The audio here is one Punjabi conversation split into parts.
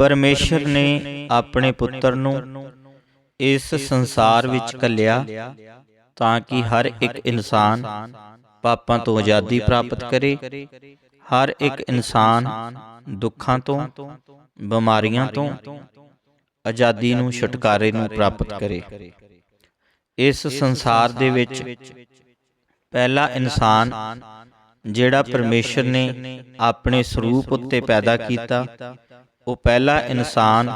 ਪਰਮੇਸ਼ਰ ਨੇ ਆਪਣੇ ਪੁੱਤਰ ਨੂੰ ਇਸ ਸੰਸਾਰ ਵਿੱਚ ਕੱਲਿਆ ਤਾਂ ਕਿ ਹਰ ਇੱਕ ਇਨਸਾਨ ਪਾਪਾਂ ਤੋਂ ਆਜ਼ਾਦੀ ਪ੍ਰਾਪਤ ਕਰੇ, ਹਰ ਇੱਕ ਇਨਸਾਨ ਦੁੱਖਾਂ ਤੋਂ, ਬਿਮਾਰੀਆਂ ਤੋਂ ਆਜ਼ਾਦੀ ਨੂੰ ਛੁਟਕਾਰੇ ਨੂੰ ਪ੍ਰਾਪਤ ਕਰੇ। ਇਸ ਸੰਸਾਰ ਦੇ ਵਿੱਚ ਪਹਿਲਾ ਇਨਸਾਨ ਜਿਹੜਾ ਪਰਮੇਸ਼ਰ ਨੇ ਆਪਣੇ ਸਰੂਪ ਉੱਤੇ ਪੈਦਾ ਕੀਤਾ ਉਹ ਪਹਿਲਾ ਇਨਸਾਨ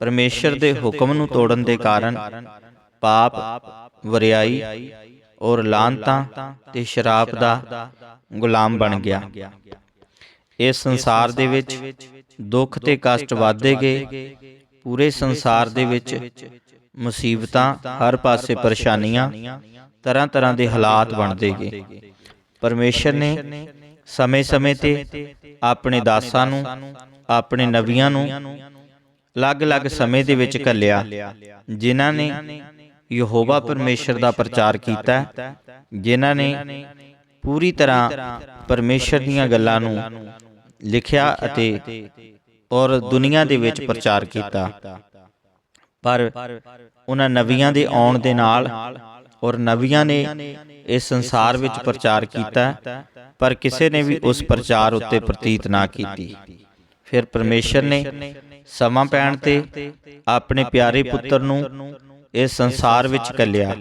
ਪਰਮੇਸ਼ਰ ਦੇ ਹੁਕਮ ਨੂੰ ਤੋੜਨ ਦੇ ਕਾਰਨ ਪਾਪ ਵਰਿਆਈ ਔਰ ਲਾਂਤਾਂ ਤੇ ਸ਼ਰਾਪ ਦਾ ਗੁਲਾਮ ਬਣ ਗਿਆ। ਇਸ ਸੰਸਾਰ ਦੇ ਵਿੱਚ ਦੁੱਖ ਤੇ ਕਸ਼ਟ ਵਧਦੇ ਗਏ। ਪੂਰੇ ਸੰਸਾਰ ਦੇ ਵਿੱਚ ਮੁਸੀਬਤਾਂ ਹਰ ਪਾਸੇ ਪਰੇਸ਼ਾਨੀਆਂ ਤਰ੍ਹਾਂ ਤਰ੍ਹਾਂ ਦੇ ਹਾਲਾਤ ਬਣਦੇ ਗਏ। ਪਰਮੇਸ਼ਰ ਨੇ ਸਮੇਂ-ਸਮੇਂ ਤੇ ਆਪਣੇ ਦਾਸਾਂ ਨੂੰ ਆਪਣੇ ਨਬੀਆਂ ਨੂੰ ਅਲੱਗ-ਅਲੱਗ ਸਮੇਂ ਦੇ ਵਿੱਚ ਘੱਲਿਆ, ਜਿਨ੍ਹਾਂ ਨੇ ਯਹੋਵਾ ਪਰਮੇਸ਼ਰ ਦਾ ਪ੍ਰਚਾਰ ਕੀਤਾ, ਜਿਨ੍ਹਾਂ ਨੇ ਪੂਰੀ ਤਰ੍ਹਾਂ ਪਰਮੇਸ਼ਰ ਦੀਆਂ ਗੱਲਾਂ ਨੂੰ ਲਿਖਿਆ ਅਤੇ ਔਰ ਦੁਨੀਆ ਦੇ ਵਿੱਚ ਪ੍ਰਚਾਰ ਕੀਤਾ। ਪਰ ਉਹਨਾਂ ਨਵੀਆਂ ਦੇ ਆਉਣ ਦੇ ਨਾਲ ਔਰ ਨਵੀਆਂ ਨੇ ਇਸ ਸੰਸਾਰ ਵਿੱਚ ਪ੍ਰਚਾਰ ਕੀਤਾ, ਪਰ ਕਿਸੇ ਨੇ ਵੀ ਉਸ ਪ੍ਰਚਾਰ ਉੱਤੇ ਪ੍ਰਤੀਤ ਨਾ ਕੀਤੀ। ਫਿਰ ਪਰਮੇਸ਼ਰ ਨੇ ਸਮਾਂ ਪੈਣ ਤੇ ਆਪਣੇ ਪਿਆਰੇ ਪੁੱਤਰ ਨੂੰ ਇਸ ਸੰਸਾਰ ਵਿੱਚ ਕੱਲਿਆ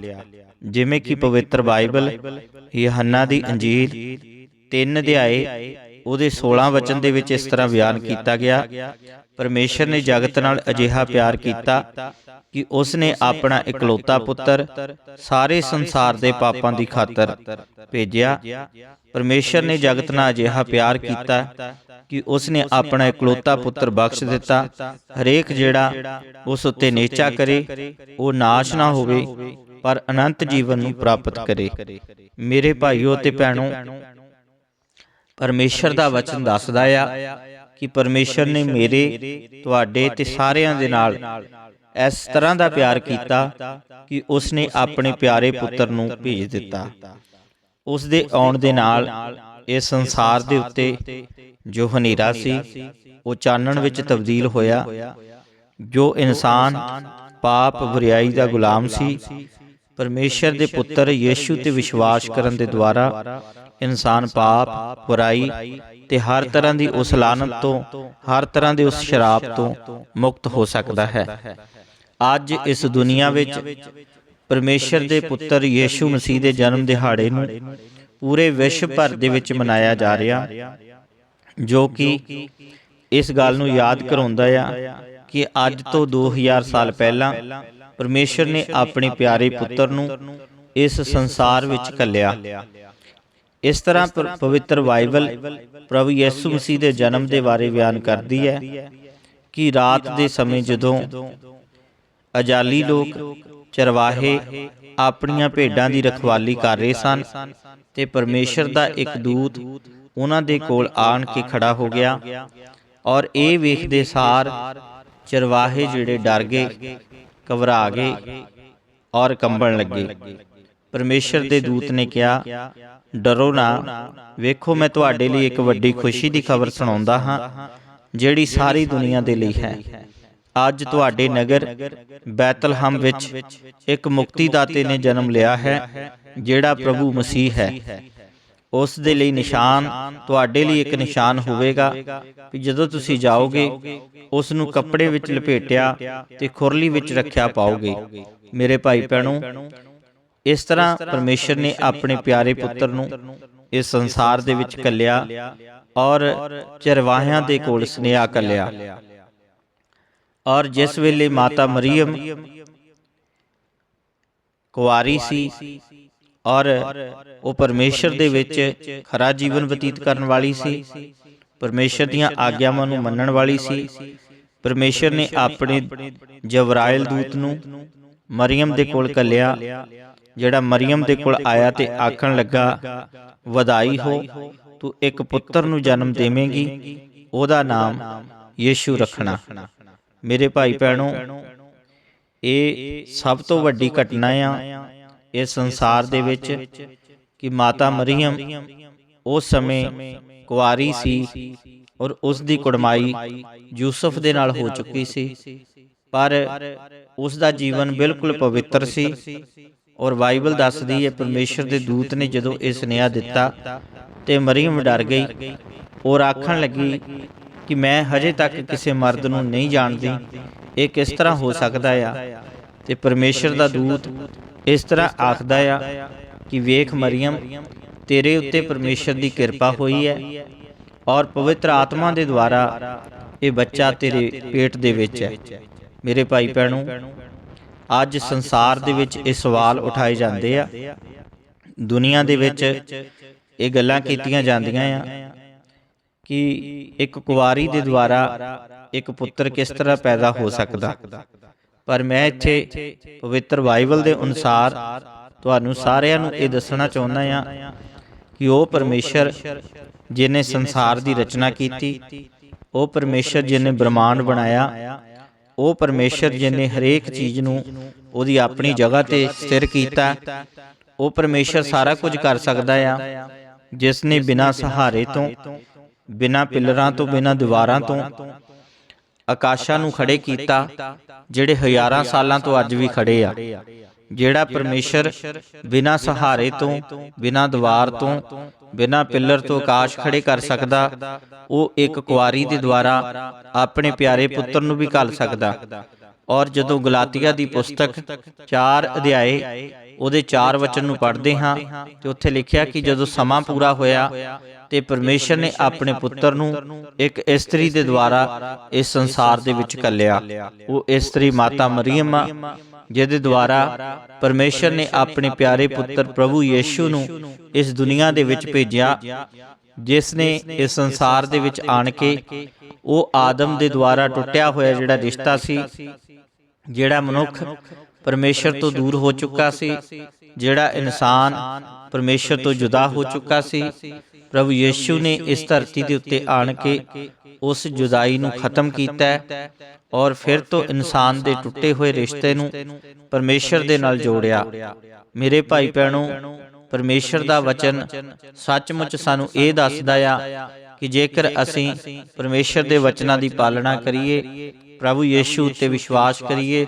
ਜਿਵੇਂ ਕਿ ਪਵਿੱਤਰ ਬਾਈਬਲ, ਯਹੰਨਾ ਦੀ ਅੰਜੀਲ 3 ਅਧਿਆਏ, ਉਹਦੇ 16 ਵਚਨ ਦੇ ਵਿੱਚ ਇਸ ਤਰ੍ਹਾਂ ਬਿਆਨ ਕੀਤਾ ਗਿਆ, ਪਰਮੇਸ਼ਰ ਨੇ ਜਗਤ ਨਾਲ ਅਜਿਹਾ ਪਿਆਰ ਕੀਤਾ ਕਿ ਉਸ ਨੇ ਆਪਣਾ ਇਕਲੌਤਾ ਪੁੱਤਰ ਸਾਰੇ ਸੰਸਾਰ ਦੇ ਪਾਪਾਂ ਦੀ ਖਾਤਰ ਭੇਜਿਆ। ਪਰਮੇਸ਼ਰ ਨੇ ਜਗਤ ਨਾਲ ਅਜਿਹਾ ਪਿਆਰ ਕੀਤਾ ਕਿ ਉਸ ਨੇ ਆਪਣਾ ਇਕਲੌਤਾ ਪੁੱਤਰ ਬਖਸ਼ ਦਿੱਤਾ। ਹਰੇਕ ਜਿਹੜਾ ਉਸ ਉੱਤੇ ਨੇਚਾ ਕਰੇ, ਉਹ ਨਾਸ਼ ਨਾ ਹੋਵੇ, ਪਰ ਅਨੰਤ ਜੀਵਨ ਨੂੰ ਪ੍ਰਾਪਤ ਕਰੇ। ਮੇਰੇ ਭਾਈਓ ਤੇ ਭੈਣੋ, ਪਰਮੇਸ਼ਰ ਦਾ ਵਚਨ ਦੱਸਦਾ ਆ ਕਿ ਪਰਮੇਸ਼ਰ ਨੇ ਮੇਰੇ, ਤੁਹਾਡੇ ਤੇ ਸਾਰਿਆਂ ਦੇ ਨਾਲ ਇਸ ਤਰ੍ਹਾਂ ਦਾ ਪਿਆਰ ਕੀਤਾ ਕਿ ਉਸ ਨੇ ਆਪਣੇ ਪਿਆਰੇ ਪੁੱਤਰ ਨੂੰ ਭੇਜ ਦਿੱਤਾ। ਉਸ ਦੇ ਆਉਣ ਦੇ ਨਾਲ ਇਸ ਸੰਸਾਰ ਦੇ ਉੱਤੇ ਜੋ ਹਨੇਰਾ ਸੀ, ਉਹ ਚਾਨਣ ਵਿੱਚ ਤਬਦੀਲ ਹੋਇਆ, ਜੋ ਇਨਸਾਨ ਪਾਪ ਬੁਰਾਈ ਦਾ ਗੁਲਾਮ ਸੀ। ਪਰਮੇਸ਼ਰ ਦੇ ਪੁੱਤਰ ਯੀਸ਼ੂ ਤੇ ਵਿਸ਼ਵਾਸ ਕਰਨ ਦੇ ਦੁਆਰਾ ਇਨਸਾਨ ਪਾਪ, ਬੁਰਾਈ ਤੇ ਹਰ ਤਰ੍ਹਾਂ ਦੀ ਉਸ ਲਾਨਤ ਤੋਂ, ਹਰ ਤਰ੍ਹਾਂ ਦੇ ਉਸ ਸ਼ਰਾਪ ਤੋਂ ਮੁਕਤ ਹੋ ਸਕਦਾ ਹੈ। ਅੱਜ ਇਸ ਦੁਨੀਆ ਵਿੱਚ ਪਰਮੇਸ਼ਰ ਦੇ ਪੁੱਤਰ ਯੀਸ਼ੂ ਮਸੀਹ ਦੇ ਜਨਮ ਦਿਹਾੜੇ ਨੂੰ ਪੂਰੇ ਵਿਸ਼ਵ ਭਰ ਦੇ ਵਿੱਚ ਮਨਾਇਆ ਜਾ ਰਿਹਾ ਜੋ ਕਿ ਇਸ ਗੱਲ ਨੂੰ ਯਾਦ ਕਰਾਉਂਦਾ ਆ ਕਿ ਅੱਜ ਤੋਂ 2000 ਸਾਲ ਪਹਿਲਾਂ ਪਰਮੇਸ਼ਰ ਨੇ ਆਪਣੇ ਪਿਆਰੇ ਪੁੱਤਰ ਨੂੰ ਇਸ ਸੰਸਾਰ ਵਿੱਚ ਕੱਲਿਆ ਇਸ ਤਰ੍ਹਾਂ ਪਵਿੱਤਰ ਬਾਈਬਲ ਪ੍ਰਭੂ ਯਿਸੂ ਮਸੀਹ ਦੇ ਜਨਮ ਦੇ ਬਾਰੇ ਬਿਆਨ ਕਰਦੀ ਹੈ ਕਿ ਰਾਤ ਦੇ ਸਮੇਂ ਜਦੋਂ ਅਜਾਲੀ ਲੋਕ ਚਰਵਾਹੇ ਆਪਣੀਆਂ ਭੇਡਾਂ ਦੀ ਰਖਵਾਲੀ ਕਰ ਰਹੇ ਸਨ ਤੇ ਪਰਮੇਸ਼ਰ ਦਾ ਇੱਕ ਦੂਤ ਉਹਨਾਂ ਦੇ ਕੋਲ ਆਣ ਕੇ ਖੜਾ ਹੋ ਗਿਆ ਔਰ ਇਹ ਵੇਖਦੇ ਸਾਰ ਚਰਵਾਹੇ ਜਿਹੜੇ ਡਰ ਗਏ ਘਬਰਾ ਗਏ ਔਰ ਕੰਬਣ ਲੱਗੇ। ਪਰਮੇਸ਼ਰ ਦੇ ਦੂਤ ਨੇ ਕਿਹਾ ਡਰੋ ਨਾ। ਵੇਖੋ ਮੈਂ ਤੁਹਾਡੇ ਲਈ ਇੱਕ ਵੱਡੀ ਖੁਸ਼ੀ ਦੀ ਖਬਰ ਸੁਣਾਉਂਦਾ ਹਾਂ ਜਿਹੜੀ ਸਾਰੀ ਦੁਨੀਆ ਦੇ ਲਈ ਹੈ। ਅੱਜ ਤੁਹਾਡੇ ਨਗਰ ਬੈਤਲਹਮ ਵਿੱਚ ਇੱਕ ਮੁਕਤੀਦਾਤੇ ਨੇ ਜਨਮ ਲਿਆ ਹੈ ਜਿਹੜਾ ਪ੍ਰਭੂ ਮਸੀਹ ਹੈ। ਉਸ ਦੇ ਲਈ ਨਿਸ਼ਾਨ ਤੁਹਾਡੇ ਲਈ ਇੱਕ ਨਿਸ਼ਾਨ ਹੋਵੇਗਾ ਕਿ ਜਦੋਂ ਤੁਸੀਂ ਜਾਓਗੇ ਉਸ ਨੂੰ ਕੱਪੜੇ ਵਿੱਚ ਲਪੇਟਿਆ ਤੇ ਖੁਰਲੀ ਵਿੱਚ ਰੱਖਿਆ ਪਾਓਗੇ। ਮੇਰੇ ਭਾਈ ਭੈਣੋ ਇਸ ਤਰ੍ਹਾਂ ਪਰਮੇਸ਼ਰ ਨੇ ਆਪਣੇ ਪਿਆਰੇ ਪੁੱਤਰ ਨੂੰ ਇਸ ਸੰਸਾਰ ਦੇ ਵਿੱਚ ਕੱਲਿਆ ਔਰ ਚਰਵਾਹਿਆਂ ਦੇ ਕੋਲ ਸਨੇਹਾ ਕੱਲਿਆ। ਔਰ ਜਿਸ ਵੇਲੇ ਮਾਤਾ ਮਰੀਮ ਕੁਆਰੀ ਸੀ ਔਰ ਉਹ ਪਰਮੇਸ਼ਰ ਦੇ ਵਿੱਚ ਖਰਾ ਜੀਵਨ ਬਤੀਤ ਕਰਨ ਵਾਲੀ ਸੀ, ਪਰਮੇਸ਼ਰ ਦੀਆਂ ਆਗਿਆਵਾਂ ਨੂੰ ਮੰਨਣ ਵਾਲੀ ਸੀ, ਪਰਮੇਸ਼ਰ ਨੇ ਆਪਣੇ ਜਵਰਾਇਲ ਦੂਤ ਨੂੰ ਮਰੀਮ ਦੇ ਕੋਲ ਕੱਲਿਆ ਜਿਹੜਾ ਮਰੀਮ ਦੇ ਕੋਲ ਆਇਆ ਤੇ ਆਖਣ ਲੱਗਾ, ਵਧਾਈ ਹੋ, ਤੂੰ ਇੱਕ ਪੁੱਤਰ ਨੂੰ ਜਨਮ ਦੇਵੇਂਗੀ, ਉਹਦਾ ਨਾਮ ਯੀਸ਼ੂ ਰੱਖਣਾ। ਮੇਰੇ ਭਾਈ ਭੈਣੋ ਇਹ ਸਭ ਤੋਂ ਵੱਡੀ ਘਟਨਾ ਆ। ਇਸ ਸੰਸਾਰ ਦੇ ਵਿੱਚ ਕਿ ਮਾਤਾ ਮਰੀਮ ਉਸ ਸਮੇਂ ਕੁਆਰੀ ਸੀ ਔਰ ਉਸ ਦੀ ਕੁੜਮਾਈ ਯੂਸਫ ਦੇ ਨਾਲ ਹੋ ਚੁੱਕੀ ਸੀ। ਪਰ ਉਸ ਦਾ ਜੀਵਨ ਬਿਲਕੁਲ ਪਵਿੱਤਰ ਸੀ ਔਰ ਬਾਈਬਲ ਦੱਸਦੀ ਹੈ ਪਰਮੇਸ਼ਰ ਦੇ ਦੂਤ ਨੇ ਜਦੋਂ ਇਹ ਸੁਨੇਹਾ ਦਿੱਤਾ ਤੇ ਮਰੀਮ ਡਰ ਗਈ ਔਰ ਆਖਣ ਲੱਗੀ ਕਿ ਮੈਂ ਹਜੇ ਤੱਕ ਕਿਸੇ ਮਰਦ ਨੂੰ ਨਹੀਂ ਜਾਣਦੀ ਇਹ ਕਿਸ ਤਰ੍ਹਾਂ ਹੋ ਸਕਦਾ ਆ। ਤੇ ਪਰਮੇਸ਼ਰ ਦਾ ਦੂਤ ਇਸ ਤਰ੍ਹਾਂ ਆਖਦਾ ਆ ਕਿ ਵੇਖ ਮਰੀਮ ਤੇਰੇ ਉੱਤੇ ਪਰਮੇਸ਼ਰ ਦੀ ਕਿਰਪਾ ਹੋਈ ਹੈ ਔਰ ਪਵਿੱਤਰ ਆਤਮਾ ਦੇ ਦੁਆਰਾ ਇਹ ਬੱਚਾ ਤੇਰੇ ਪੇਟ ਦੇ ਵਿੱਚ ਹੈ। ਮੇਰੇ ਭਾਈ ਭੈਣੋ ਅੱਜ ਸੰਸਾਰ ਦੇ ਵਿੱਚ ਇਹ ਸਵਾਲ ਉਠਾਏ ਜਾਂਦੇ ਆ। ਦੁਨੀਆ ਦੇ ਵਿੱਚ ਇਹ ਗੱਲਾਂ ਕੀਤੀਆਂ ਜਾਂਦੀਆਂ ਆ। ਕਿ ਇੱਕ ਕੁਵਾਰੀ ਦੇ ਦੁਆਰਾ ਇੱਕ ਪੁੱਤਰ ਕਿਸ ਤਰ੍ਹਾਂ ਪੈਦਾ ਹੋ ਸਕਦਾ? ਪਰ ਮੈਂ ਇੱਥੇ ਪਵਿੱਤਰ ਬਾਈਬਲ ਦੇ ਅਨੁਸਾਰ ਤੁਹਾਨੂੰ ਸਾਰਿਆਂ ਨੂੰ ਇਹ ਦੱਸਣਾ ਚਾਹੁੰਦਾ ਆ ਕਿ ਉਹ ਪਰਮੇਸ਼ਰ ਜਿਨੇ ਸੰਸਾਰ ਦੀ ਰਚਨਾ ਕੀਤੀ, ਉਹ ਪਰਮੇਸ਼ਰ ਜਿਨੇ ਬ੍ਰਹਮਾਂਡ ਬਣਾਇਆ, ਉਹ ਪਰਮੇਸ਼ਰ ਜਿਨੇ ਹਰੇਕ ਚੀਜ਼ ਨੂੰ ਉਹਦੀ ਆਪਣੀ ਜਗ੍ਹਾ ਤੇ ਸਥਿਰ ਕੀਤਾ, ਉਹ ਪਰਮੇਸ਼ਰ ਸਾਰਾ ਕੁਝ ਕਰ ਸਕਦਾ ਆ, ਜਿਸ ਨੇ ਬਿਨਾਂ ਸਹਾਰੇ ਤੋਂ ਬਿਨਾਂ ਪਿਲਰਾਂ ਤੋਂ ਬਿਨਾਂ ਦੀਵਾਰਾਂ ਤੋਂ ਆਕਾਸ਼ਾਂ ਨੂੰ ਖੜੇ ਕੀਤਾ ਜਿਹੜੇ ਹਜ਼ਾਰਾਂ ਸਾਲਾਂ ਤੋਂ ਅੱਜ ਵੀ ਖੜੇ ਆ। ਜਿਹੜਾ ਪਰਮੇਸ਼ਰ ਬਿਨਾਂ ਸਹਾਰੇ ਤੋਂ ਬਿਨਾਂ ਦੀਵਾਰ ਤੋਂ ਬਿਨਾਂ ਪਿੱਲਰ ਤੋਂ ਆਕਾਸ਼ ਖੜੇ ਕਰ ਸਕਦਾ ਉਹ ਇੱਕ ਕੁਆਰੀ ਦੇ ਦੁਆਰਾ ਆਪਣੇ ਪਿਆਰੇ ਪੁੱਤਰ ਨੂੰ ਵੀ ਘੱਲ ਸਕਦਾ। ਔਰ ਜਦੋਂ ਗਲਾਤੀਆ ਦੀ ਪੁਸਤਕ 4 ਅਧਿਆਏ ਉਹਦੇ ਚਾਰ ਵਚਨ ਨੂੰ ਪੜ੍ਹਦੇ ਹਾਂ ਤੇ ਉੱਥੇ ਲਿਖਿਆ ਕਿ ਜਦੋਂ ਸਮਾਂ ਪੂਰਾ ਹੋਇਆ ਤੇ ਪਰਮੇਸ਼ਰ ਨੇ ਆਪਣੇ ਪੁੱਤਰ ਨੂੰ ਇੱਕ ਇਸਤਰੀ ਦੇ ਦੁਆਰਾ ਇਸ ਸੰਸਾਰ ਦੇ ਵਿੱਚ ਕੱਲਿਆ ਉਹ ਇਸਤਰੀ ਮਾਤਾ ਮਰੀਮ ਜਿਹਦੇ ਦੁਆਰਾ ਪਰਮੇਸ਼ਰ ਨੇ ਆਪਣੇ ਪਿਆਰੇ ਪੁੱਤਰ ਪ੍ਰਭੂ ਯੀਸ਼ੂ ਨੂੰ ਇਸ ਦੁਨੀਆ ਦੇ ਵਿੱਚ ਭੇਜਿਆ, ਜਿਸ ਨੇ ਇਸ ਸੰਸਾਰ ਦੇ ਵਿੱਚ ਆਣ ਕੇ ਉਹ ਆਦਮ ਦੇ ਦੁਆਰਾ ਟੁੱਟਿਆ ਹੋਇਆ ਜਿਹੜਾ ਰਿਸ਼ਤਾ ਸੀ, ਜਿਹੜਾ ਮਨੁੱਖ ਪਰਮੇਸ਼ਰ ਤੋਂ ਦੂਰ ਹੋ ਚੁੱਕਾ ਸੀ। ਜਿਹੜਾ ਇਨਸਾਨ ਪਰਮੇਸ਼ਰ ਤੋਂ ਜੁਦਾ ਹੋ ਚੁੱਕਾ ਸੀ ਪ੍ਰਭੂ ਯੀਸ਼ੂ ਨੇ ਇਸ ਧਰਤੀ ਦੇ ਉੱਤੇ ਆਣ ਕੇ ਉਸ ਜੁਦਾਈ ਨੂੰ ਖਤਮ ਕੀਤਾ ਔਰ ਫਿਰ ਤੋਂ ਇਨਸਾਨ ਦੇ ਟੁੱਟੇ ਹੋਏ ਰਿਸ਼ਤੇ ਨੂੰ ਪਰਮੇਸ਼ਰ ਦੇ ਨਾਲ ਜੋੜਿਆ। ਮੇਰੇ ਭਾਈ ਭੈਣੋ ਪਰਮੇਸ਼ਰ ਦਾ ਵਚਨ ਸੱਚਮੁੱਚ ਸਾਨੂੰ ਇਹ ਦੱਸਦਾ ਆ ਕਿ ਜੇਕਰ ਅਸੀਂ ਪਰਮੇਸ਼ਰ ਦੇ ਵਚਨਾਂ ਦੀ ਪਾਲਣਾ ਕਰੀਏ ਪ੍ਰਭੂ ਯੀਸ਼ੂ ਉੱਤੇ ਵਿਸ਼ਵਾਸ ਕਰੀਏ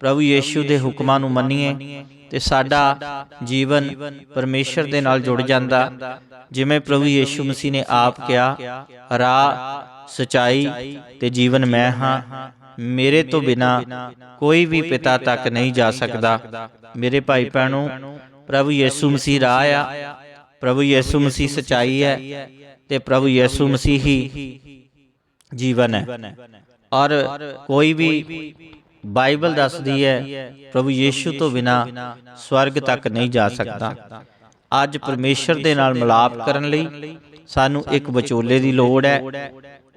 ਪ੍ਰਭੂ ਯੀਸ਼ੂ ਦੇ ਹੁਕਮਾਂ ਨੂੰ ਮੰਨੀਏ ਤੇ ਸਾਡਾ ਜੀਵਨ ਪਰਮੇਸ਼ਰ ਦੇ ਨਾਲ ਜੁੜ ਜਾਂਦਾ। ਜਿਵੇਂ ਪ੍ਰਭੂ ਯੀਸ਼ੂ ਮਸੀਹ ਨੇ ਆਪ ਕਿਹਾ, ਰਾਹ, ਸਚਾਈ ਤੇ ਜੀਵਨ ਮੈਂ ਹਾਂ। ਮੇਰੇ ਤੋਂ ਬਿਨਾ ਕੋਈ ਵੀ ਪਿਤਾ ਤੱਕ ਨਹੀਂ ਜਾ ਸਕਦਾ। ਮੇਰੇ ਭਾਈ ਭੈਣੋ, ਪ੍ਰਭੂ ਯੀਸ਼ੂ ਮਸੀਹ ਰਾਹ ਆ। ਪ੍ਰਭੂ ਯੀਸ਼ੂ ਮਸੀਹ ਸਚਾਈ ਹੈ ਤੇ ਪ੍ਰਭੂ ਯੀਸ਼ੂ ਮਸੀਹ ਹੀ ਜੀਵਨ ਹੈ। ਔਰ ਕੋਈ ਵੀ ਬਾਈਬਲ ਦੱਸਦੀ ਹੈ ਪ੍ਰਭੂ ਯੀਸ਼ੂ ਤੋਂ ਬਿਨਾ ਸਵਰਗ ਤੱਕ ਨਹੀਂ ਜਾ ਸਕਦਾ। ਅੱਜ ਪਰਮੇਸ਼ਰ ਦੇ ਨਾਲ ਮਿਲਾਪ ਕਰਨ ਲਈ ਸਾਨੂੰ ਇੱਕ ਵਿਚੋਲੇ ਦੀ ਲੋੜ ਹੈ।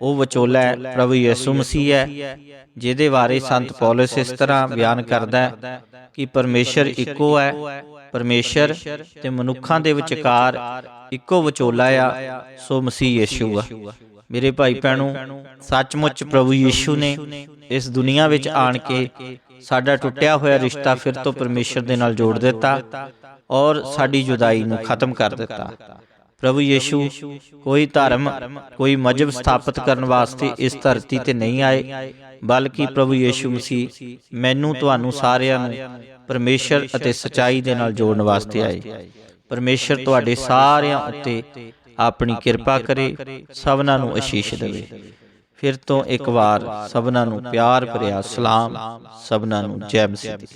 ਉਹ ਵਿਚੋਲਾ ਹੈ ਪ੍ਰਭੂ ਯਿਸੂ ਮਸੀਹ ਹੈ ਜਿਹਦੇ ਬਾਰੇ ਸੰਤ ਪੌਲਸ ਇਸ ਤਰ੍ਹਾਂ ਬਿਆਨ ਕਰਦਾ ਹੈ ਕਿ ਪਰਮੇਸ਼ਰ ਇੱਕੋ ਹੈ ਪਰਮੇਸ਼ਰ ਤੇ ਮਨੁੱਖਾਂ ਦੇ ਵਿਚਕਾਰ ਇੱਕੋ ਵਿਚੋਲਾ ਆ ਸੋ ਮਸੀਹ ਯਿਸੂ ਆ। ਮੇਰੇ ਭਾਈ ਭੈਣੋ ਸੱਚਮੁੱਚ ਪ੍ਰਭੂ ਯਿਸੂ ਨੇ ਇਸ ਦੁਨੀਆ ਵਿੱਚ ਆਣ ਕੇ ਸਾਡਾ ਟੁੱਟਿਆ ਹੋਇਆ ਰਿਸ਼ਤਾ ਫਿਰ ਤੋਂ ਪਰਮੇਸ਼ਰ ਦੇ ਨਾਲ ਜੋੜ ਦਿੱਤਾ ਔਰ ਸਾਡੀ ਜੁਦਾਈ ਨੂੰ ਖਤਮ ਕਰ ਦਿੱਤਾ। ਪ੍ਰਭੂ ਯੀਸ਼ੂ ਕੋਈ ਧਰਮ ਕੋਈ ਮਜਬ ਸਥਾਪਿਤ ਕਰਨ ਵਾਸਤੇ ਇਸ ਧਰਤੀ ਤੇ ਨਹੀਂ ਆਏ। ਬਲਕਿ ਪ੍ਰਭੂ ਯੀਸ਼ੂ ਮਸੀਹ ਮੈਨੂੰ ਤੁਹਾਨੂੰ ਸਾਰਿਆਂ ਨੂੰ ਪਰਮੇਸ਼ਰ ਅਤੇ ਸਚਾਈ ਦੇ ਨਾਲ ਜੋੜਨ ਵਾਸਤੇ ਆਏ। ਪਰਮੇਸ਼ਰ ਤੁਹਾਡੇ ਸਾਰਿਆਂ ਉੱਤੇ ਆਪਣੀ ਕਿਰਪਾ ਕਰੇ ਸਭਨਾਂ ਨੂੰ ਅਸ਼ੀਸ਼ ਦੇਵੇ। ਫਿਰ ਤੋਂ ਇੱਕ ਵਾਰ ਸਭਨਾਂ ਨੂੰ ਪਿਆਰ ਭਰਿਆ ਸਲਾਮ ਸਭਨਾਂ ਨੂੰ ਜੈ ਮਸੀਹ। ਦੀ